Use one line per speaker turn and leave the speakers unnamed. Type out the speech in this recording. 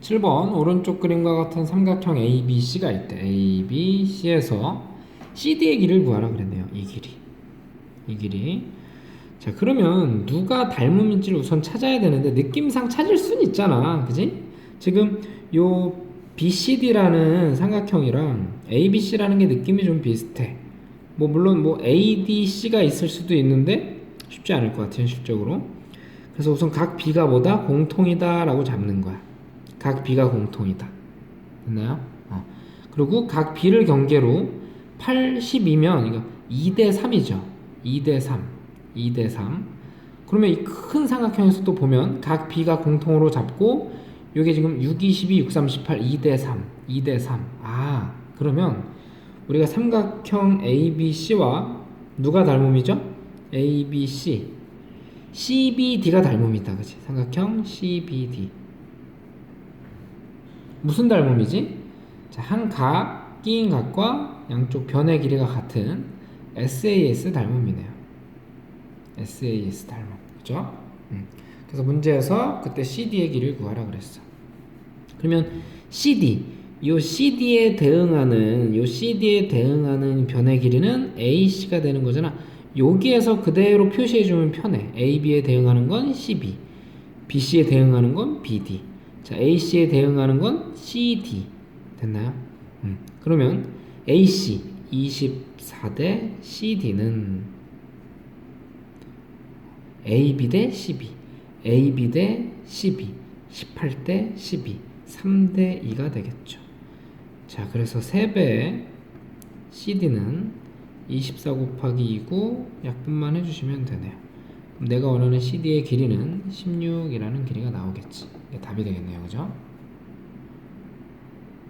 7번 오른쪽 그림과 같은 삼각형 ABC가 있대. ABC에서 CD의 길을 구하라 그랬네요. 이 길이. 이 길이. 자, 그러면 누가 닮음인지를 우선 찾아야 되는데 느낌상 찾을 수는 있잖아. 그지? 지금 요 BCD라는 삼각형이랑 ABC라는 게 느낌이 좀 비슷해. 뭐 물론 뭐 ADC가 있을 수도 있는데 쉽지 않을 것 같아요, 실적으로. 그래서 우선 각 B가 뭐다? 공통이다라고 잡는 거야. 각 B가 공통이다. 됐나요? 어. 그리고 각 B를 경계로 80이면 이거 2대 3이죠. 2대 3. 2대 3. 그러면 이 큰 삼각형에서 또 보면 각 B가 공통으로 잡고 이게 지금 6, 22, 6, 38, 2대 3. 2대 3. 아, 그러면 우리가 삼각형 ABC와 누가 닮음이죠? ABC. CBD가 닮음이다. 그치? 삼각형 CBD. 무슨 닮음이지? 자, 한 각, 끼인 각과 양쪽 변의 길이가 같은 SAS 닮음이네요. SAS 닮음. 그죠? 음. 그래서 문제에서 그때 CD의 길이를 구하라 그랬어. 그러면 CD, 요 CD에 대응하는 요 CD에 대응하는 변의 길이는 AC가 되는 거잖아. 여기에서 그대로 표시해 주면 편해. AB에 대응하는 건 CB, BC에 대응하는 건 BD. 자, AC에 대응하는 건 CD. 됐나요? 음. 그러면 AC 24대 CD는 AB 대 CB, AB 대 CB, 18대 CB, 3대 2가 되겠죠. 자, 그래서 3배의 CD는 24 곱하기 2고 약분만 해주시면 되네요. 내가 원하는 CD의 길이는 16이라는 길이가 나오겠지. 답이 되겠네요. 그죠?